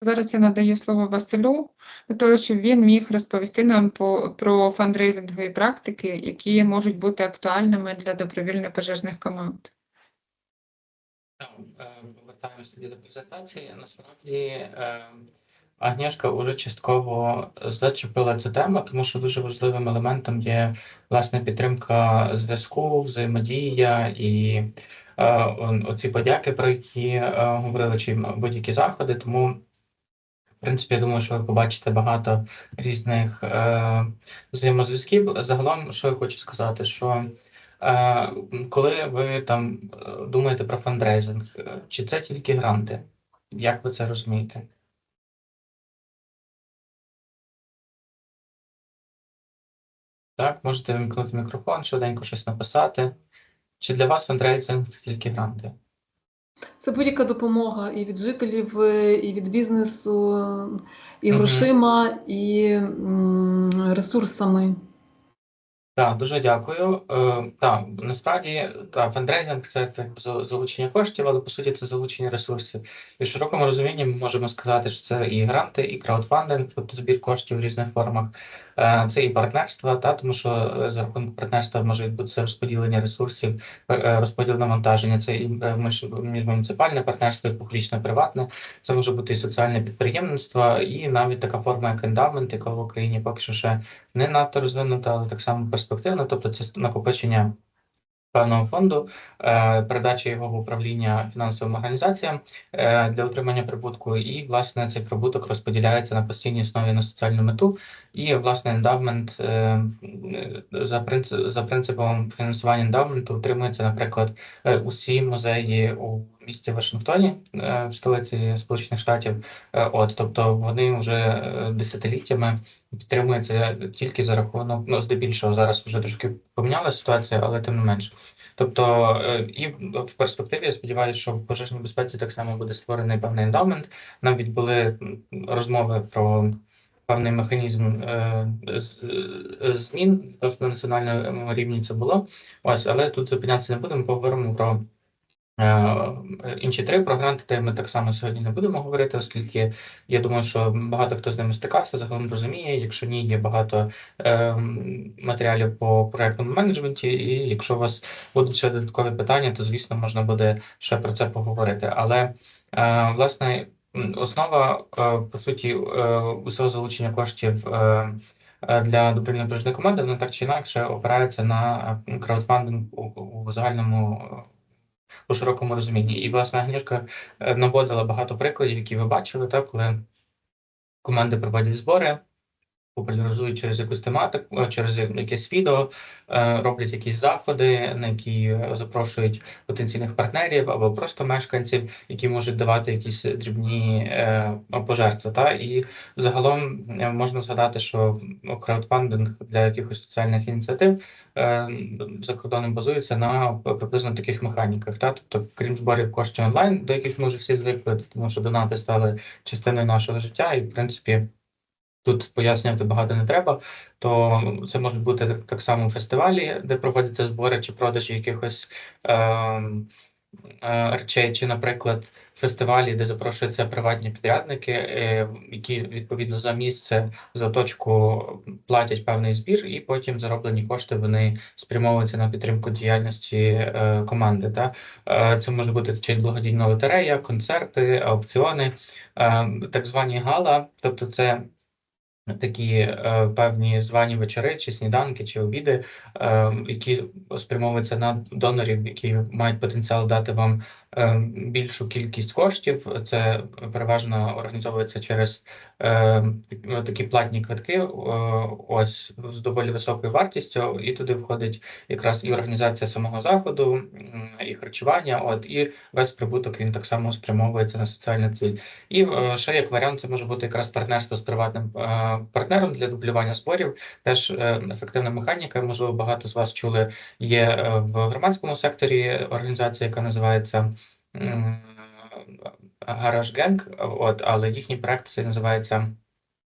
Зараз я надаю слово Василю для того, щоб він міг розповісти нам по, про фандрейзингові практики, які можуть бути актуальними для добровільно-пожежних команд. Так, е, тоді до презентації. Насправді е, Агнєшка вже частково зачепила цю тему, тому що дуже важливим елементом є власне підтримка зв'язку, взаємодія і е, оці подяки, про які говорили, чи будь-які заходи. Тому, в принципі, я думаю, що ви побачите багато різних е, взаємозв'язків. Загалом, що я хочу сказати, що Е, Коли ви там е, думаєте про фандрейзинг, е, чи це тільки гранти? Як ви це розумієте? Так, можете вимкнути мікрофон, швиденько щось написати. Чи для вас фандрейзинг це тільки гранти? Це будь-яка допомога і від жителів, е, і від бізнесу, і грошима, і ресурсами. Так, дуже дякую. Е, так, насправді та фандрейзинг це так, залучення коштів, але по суті це залучення ресурсів. І в широкому розумінні ми можемо сказати, що це і гранти, і краудфандинг, тобто збір коштів в різних формах. Е, це і партнерства, та тому що е, за рахунок партнерства може відбутися розподілення ресурсів, е, е, розподіл навантаження. Це і між- міжмуніципальне партнерство, і публічно-приватне. Це може бути і соціальне підприємництво, і навіть така форма, як ендамент, яка в Україні поки що ще не надто розвинута, але так само перспективна. Тобто це накопичення певного фонду, е, передача його в управління фінансовим організаціям е, для отримання прибутку, і власне цей прибуток розподіляється на постійній основі на соціальну мету. І власне ендавмент за принцип за принципом фінансування ендавменту утримується, наприклад, е, усі музеї у місті Вашингтоні, е, в столиці Сполучених Штатів. Е, От, тобто вони вже е, десятиліттями підтримуються тільки за рахунок, ну здебільшого зараз вже трошки помінялася ситуація, але тим не менше. Тобто, і в перспективі я сподіваюся, що в пожежній безпеці так само буде створений певний ендамент. Навіть були розмови про певний механізм е, змін, тож на національному рівні це було. Ось, але тут зупинятися не будемо, поговоримо про. Е, Інші три про гранти, ми так само сьогодні не будемо говорити, оскільки я думаю, що багато хто з ними стикався, загалом розуміє. Якщо ні, є багато е, матеріалів по проектному менеджменті, і якщо у вас будуть ще додаткові питання, то звісно можна буде ще про це поговорити. Але е, власне основа е, по суті е, усього залучення коштів. е, е, Для добровільно-пожежної команди вона так чи інакше опирається на е, краудфандинг у, у загальному у широкому розумінні. І власне Агнішка е, наводила багато прикладів, які ви бачили, так, коли команди проводять збори, популяризують через якусь тематику, через якесь відео, е, роблять якісь заходи, на які запрошують потенційних партнерів або просто мешканців, які можуть давати якісь дрібні е, пожертви. Та і загалом е, можна згадати, що краудфандинг для якихось соціальних ініціатив за кордоном базується на приблизно таких механіках. Та тобто, крім зборів коштів онлайн, до яких ми вже всі звикли, тому що донати стали частиною нашого життя, і в принципі. Тут пояснювати багато не треба, то це можуть бути так, само фестивалі, де проводяться збори чи продажі якихось е, е, речей, чи, наприклад, фестивалі, де запрошуються приватні підрядники, е, які відповідно за місце, за точку платять певний збір, і потім зароблені кошти вони спрямовуються на підтримку діяльності е, команди. Та? Е, це може бути чи благодійна лотерея, концерти, аукціони, е, так звані гала, тобто це такі е, певні звані вечори, чи сніданки, чи обіди, е, які спрямовуються на донорів, які мають потенціал дати вам більшу кількість коштів. Це переважно організовується через е, такі платні квитки, е, ось з доволі високою вартістю, і туди входить якраз і організація самого заходу, і харчування. От і весь прибуток він так само спрямовується на соціальну ціль. І е, ще як варіант, це може бути якраз партнерство з приватним е, партнером для дублювання зборів. Теж е, ефективна механіка. Можливо, багато з вас чули. Є е, в громадському секторі організація, яка називається Гараж Генг. От, але їхній проект це називається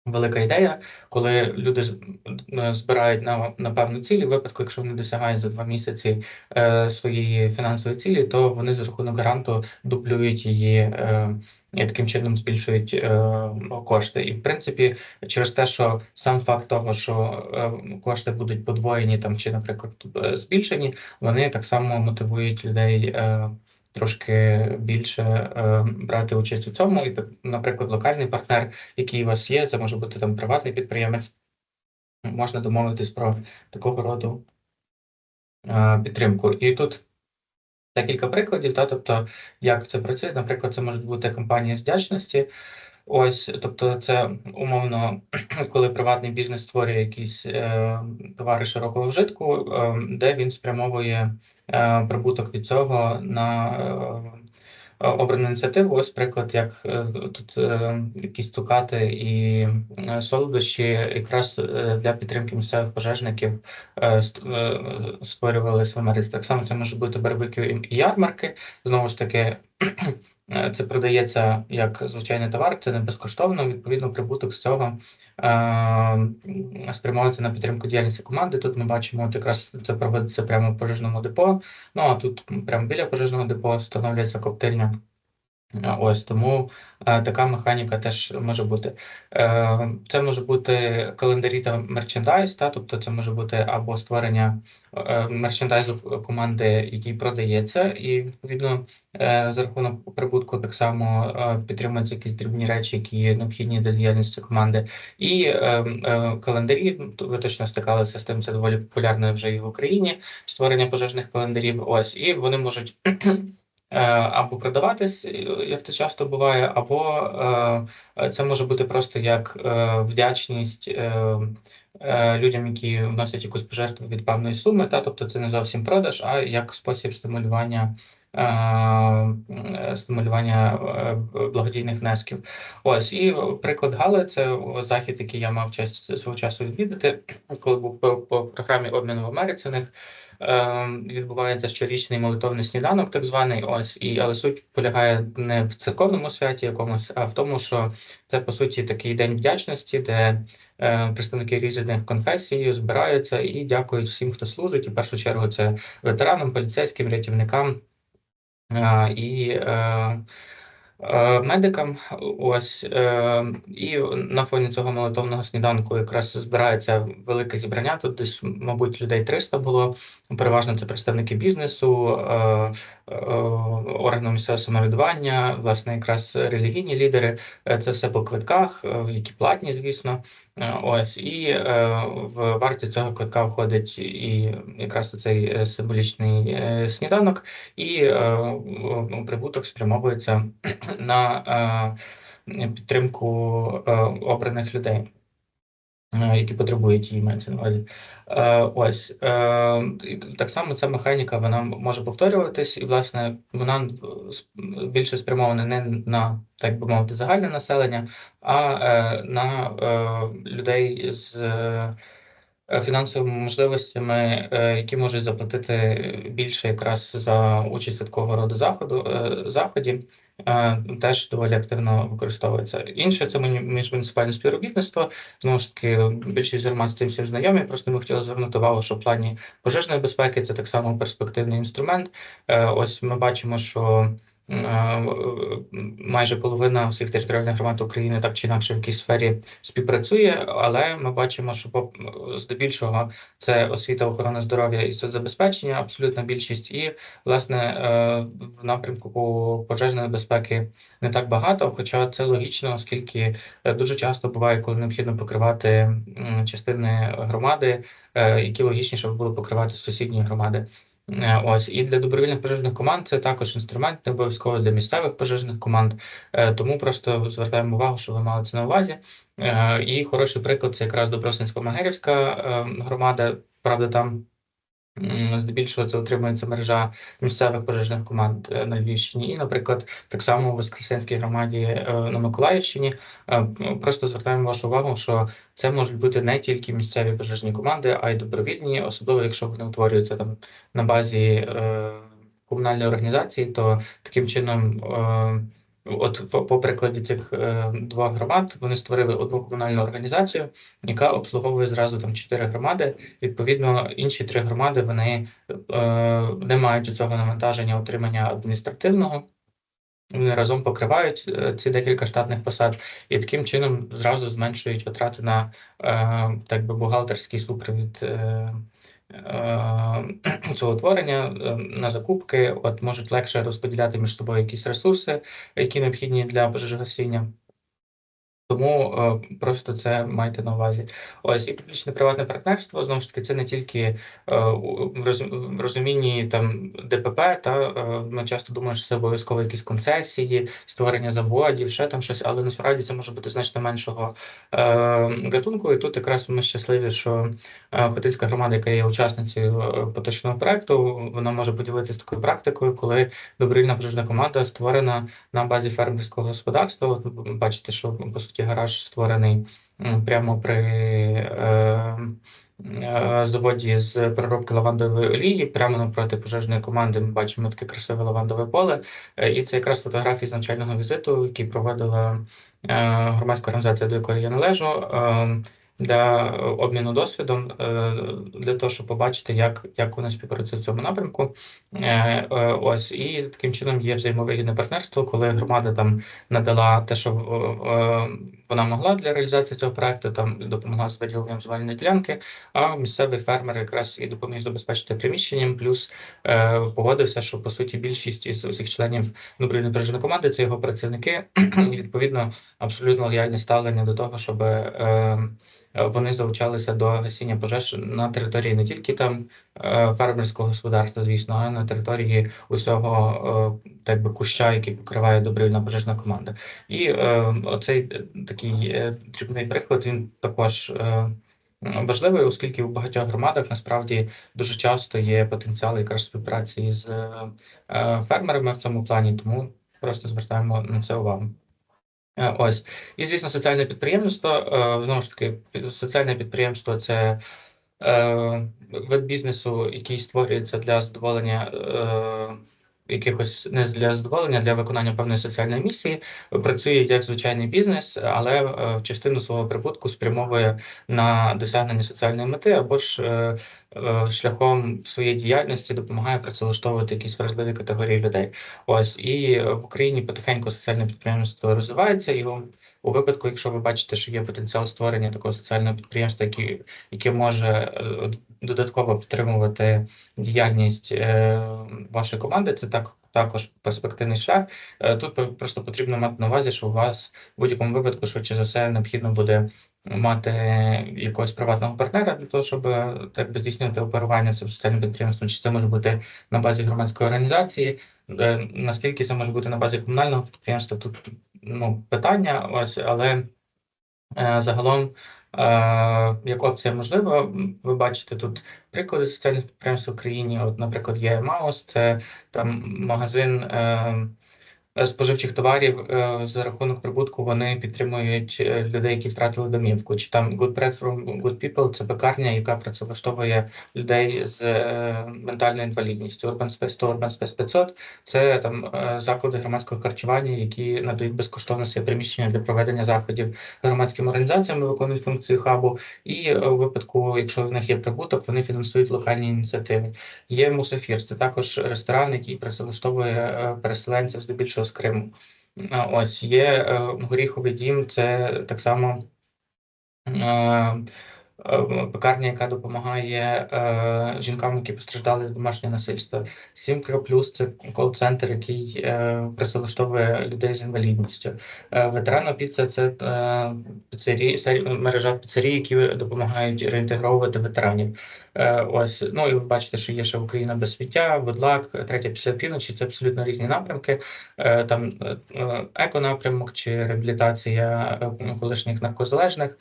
велика ідея, коли люди е, збирають на, на певну ціль, і в випадку, якщо вони досягають за два місяці е, своєї фінансової цілі, то вони за рахунок гранту дублюють її е, і таким чином збільшують е, кошти. І в принципі, через те, що сам факт того, що е, кошти будуть подвоєні там чи, наприклад, е, збільшені, вони так само мотивують людей. Е, Трошки більше е, брати участь у цьому, і, наприклад, локальний партнер, який у вас є, це може бути там приватний підприємець, можна домовитись про такого роду е, підтримку. І тут декілька прикладів, та, тобто, як це працює. Наприклад, це можуть бути компанії з вдячності. Ось, тобто, це умовно, коли приватний бізнес створює якісь е, товари широкого вжитку, е, де він спрямовує прибуток від цього на е, е, обрану ініціативу. Ось приклад, як е, тут е, якісь цукати і е, солодощі, якраз е, для підтримки місцевих пожежників створювали е, в. Так само це може бути барбекю і ярмарки. Знову ж таки, е, це продається як звичайний товар, це не безкоштовно. Відповідно, прибуток з цього е, спрямовується на підтримку діяльності команди. Тут ми бачимо, от якраз це проводиться прямо в пожежному депо. Ну а тут прямо біля пожежного депо встановлюється коптильня. Е, Ось тому е, така механіка теж може бути. Е, це може бути календарі та мерчендайз, та, тобто це може бути або створення е, мерчендайзу команди, який продається, і відповідно е, за рахунок прибутку так само е, підтримуються якісь дрібні речі, які необхідні для діяльності команди. І е, е, календарі, ви точно стикалися з тим, це доволі популярно вже і в Україні створення пожежних календарів. Ось і вони можуть. Е, Або продаватись, е, як це часто буває, або е, це може бути просто як вдячність людям, які вносять якусь пожертву від певної суми, та тобто це не зовсім продаж, а як спосіб стимулювання. Е, е, Стимулювання е, благодійних внесків. Ось і приклад Гали це захід, який я мав честь свого часу відвідати, коли був по, по програмі обміну в Америці. У них відбувається щорічний молитовний сніданок, так званий. Ось і але суть полягає не в церковному святі якомусь, а в тому, що це по суті такий день вдячності, де представники різних конфесій збираються і дякують всім, хто служить. В першу чергу це ветеранам, поліцейським, рятівникам і. Е, Медикам, ось е, і на фоні цього молитовного сніданку якраз збирається велике зібрання. Тут десь, мабуть, людей 300 було. Переважно це представники бізнесу, е, е, місцевого самоврядування, власне, якраз релігійні лідери. Це все по квитках, які платні, звісно. Ось і в вартість цього квитка входить і якраз цей символічний сніданок, і прибуток спрямовується на е, підтримку е, обраних людей. е, Які потребують її мається на увазі. Ось так само ця механіка вона може повторюватись, і власне вона більше спрямована не на так би мовити загальне населення, а на людей з фінансовими можливостями, які можуть заплатити більше якраз за участь такого роду заходу заході. Е, Теж доволі активно використовується. Інше це муні- міжмуніципальне співробітництво. Знову ж таки, більшість громад з цим всім знайомі. Просто ми хотіли звернути увагу, що в плані пожежної безпеки це так само перспективний інструмент. Е, Ось ми бачимо, що майже половина всіх територіальних громад України так чи інакше в якійсь сфері співпрацює, але ми бачимо, що здебільшого це освіта, охорона здоров'я і соцзабезпечення, абсолютна більшість, і власне е, в напрямку пожежної безпеки не так багато, хоча це логічно, оскільки е, дуже часто буває, коли необхідно покривати частини громади, е, які логічніше було покривати сусідні громади. Е, Ось і для добровільних пожежних команд це також інструмент, не обов'язково для місцевих пожежних команд. Е, Тому просто звертаємо увагу, що ви мали це на увазі. Е, І хороший приклад це якраз Добросинсько-Магерівська е, громада. Правда, там здебільшого це отримується мережа місцевих пожежних команд е, на Львівщині. І, наприклад, так само у Воскресенській громаді е, на Миколаївщині. Е, Просто звертаємо вашу увагу, що це можуть бути не тільки місцеві пожежні команди, а й добровільні, особливо якщо вони утворюються там на базі комунальної організації, то таким чином От по, по прикладі цих е, двох громад вони створили одну комунальну організацію, яка обслуговує зразу там чотири громади. Відповідно, інші три громади вони е, не мають цього навантаження отримання адміністративного. Вони разом покривають е, ці декілька штатних посад і таким чином зразу зменшують витрати на е, так би бухгалтерський супровід е, цього творення е, на закупки. От можуть легше розподіляти між собою якісь ресурси, які необхідні для пожежогасіння. Тому е, просто це майте на увазі. Ось і публічне приватне партнерство знову ж таки це не тільки е, в розум- в розумінні там ДПП, та е, ми часто думаємо, що це обов'язково якісь концесії, створення заводів, ще там щось, але насправді це може бути значно меншого е, гатунку. І тут якраз ми щасливі, що е, Хотицька громада, яка є учасницею е, поточного проекту, вона може поділитися такою практикою, коли добровільна пожежна команда створена на базі фермерського господарства. От бачите, що по суті гараж створений прямо при е, е, заводі з переробки лавандової олії. Прямо напроти пожежної команди ми бачимо таке красиве лавандове поле. Е, І це якраз фотографії з навчального візиту, які проводила громадська організація, до якої я належу. е, Для обміну досвідом е, для того, щоб побачити, як, як вони співпрацюють в цьому напрямку. Е, е, Ось і таким чином є взаємовигідне партнерство, коли громада там надала те, що е, е, вона могла для реалізації цього проекту, там допомогла з виділенням звальної ділянки, а місцевий фермер якраз і допоміг забезпечити приміщенням, плюс е, погодився, що по суті більшість із усіх членів добровільної пожежної команди це його працівники, і відповідно абсолютно лояльне ставлення до того, щоб е, вони залучалися до гасіння пожеж на території не тільки там е, фермерського господарства, звісно, а на території усього е, так би куща, який покриває добровільна пожежна команда. І е, оцей е, такий е, дрібний приклад він також е, важливий, оскільки у багатьох громадах насправді дуже часто є потенціал якраз співпраці з е, фермерами в цьому плані, тому просто звертаємо на це увагу. Е, Ось. І, звісно, соціальне підприємництво. е, Знову ж таки, соціальне підприємство це е, вид бізнесу, який створюється для задоволення е, якихось не для задоволення, для виконання певної соціальної місії. Працює як звичайний бізнес, але е, частину свого прибутку спрямовує на досягнення соціальної мети або ж е, шляхом своєї діяльності допомагає працевлаштовувати якісь вразливі категорії людей. Ось і е, в Україні потихеньку соціальне підприємство розвивається. І у випадку, якщо ви бачите, що є потенціал створення такого соціального підприємства, яке, яке може е, додатково підтримувати діяльність е, вашої команди, це так також перспективний шлях. Е, Тут просто потрібно мати на увазі, що у вас в будь-якому випадку швидше за все необхідно буде мати якогось приватного партнера для того, щоб так би здійснювати оперування цим соціальним підприємством. Чи це може бути на базі громадської організації? Е, Наскільки це може бути на базі комунального підприємства? Тут ну, питання, ось, але е, загалом е, як опція можлива. Ви бачите тут приклади соціальних підприємств в Україні. От, наприклад, є Маус, це там магазин. Е, споживчих товарів е, за рахунок прибутку вони підтримують е, людей, які втратили домівку. Чи там Good Bread from Good People – це пекарня, яка працевлаштовує людей з е, ментальною інвалідністю. Urban Space 100, Urban Space 500 – це там заклади громадського харчування, які надають безкоштовно своє приміщення для проведення заходів громадським організаціям, виконують функцію хабу. І у випадку, якщо в них є прибуток, вони фінансують локальні ініціативи. Є Мусафір, це також ресторан, який працевлаштовує переселенців здебільшого з Криму. Ось є е, горіховий дім, це так само е, е, пекарня, яка допомагає жінкам, які постраждали від домашнього насильства. Сімка плюс це кол-центр, який працевлаштовує людей з інвалідністю. Ветерана піца це піцерії, мережа піцерій, які допомагають реінтегровувати ветеранів. Е, Ось, ну і ви бачите, що є ще Україна без сміття, Водлак, третя після півночі. Це абсолютно різні напрямки. Е, Там е, еконапрямок чи реабілітація колишніх наркозалежних,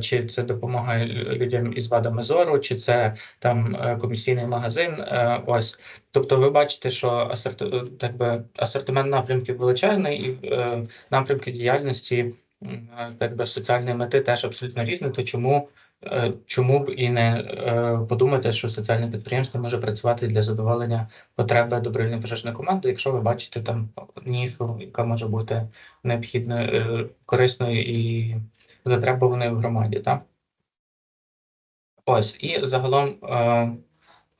чи це допомога людям із вадами зору, чи це там комісійний магазин. Ось, тобто, ви бачите, що асорти... так би, асортимент напрямків величезний, і напрямки діяльності так би соціальної мети теж абсолютно різні. То чому чому б і не е, подумати, що соціальне підприємство може працювати для задоволення потреби добровільної пожежної команди, якщо ви бачите там нішу, яка може бути необхідною, е, корисною і затребуваною в громаді. Так? Ось, і загалом е,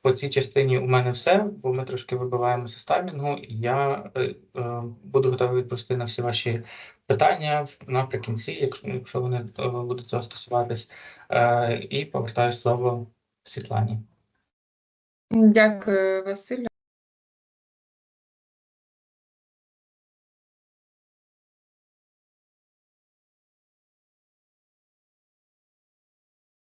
по цій частині у мене все, бо ми трошки вибиваємося з таймінгу. Я е, е, буду готовий відповісти на всі ваші питання наприкінці, якщо, якщо вони е, будуть цього стосуватись. Е, і повертаю слово Світлані. Дякую, Василю.